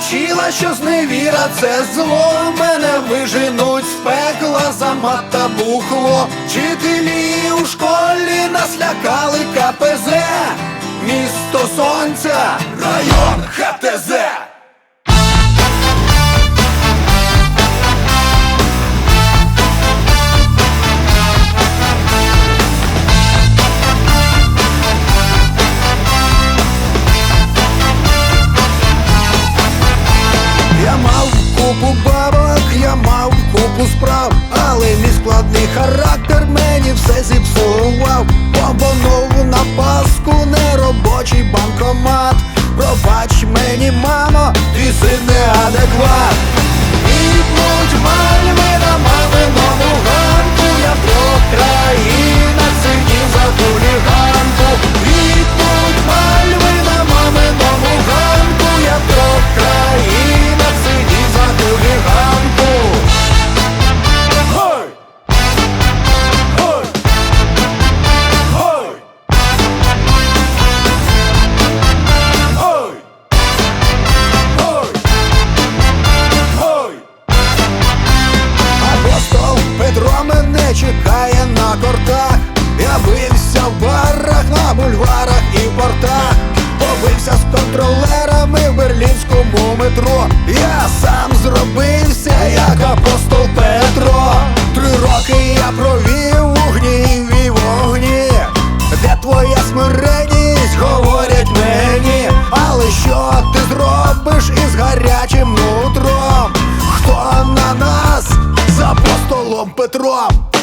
вчила, що зневіра це зло, мене виженуть з пекла за мат бухло. Вчителі у школі нас лякали КПЗ, місто сонця, район ХТЗ. Я мав купу бабок, я мав купу справ, але мій складний характер Петром.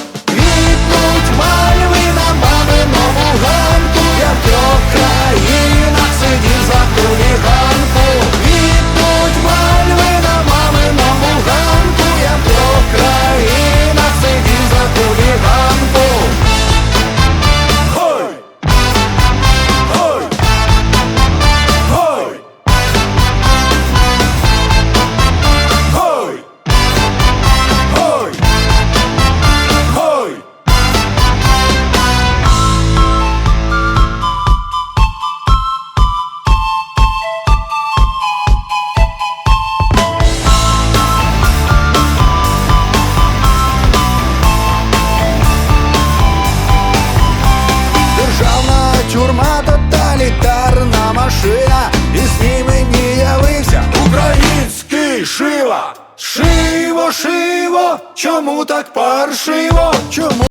шива, шиво, шиво, чому так паршиво? Чому?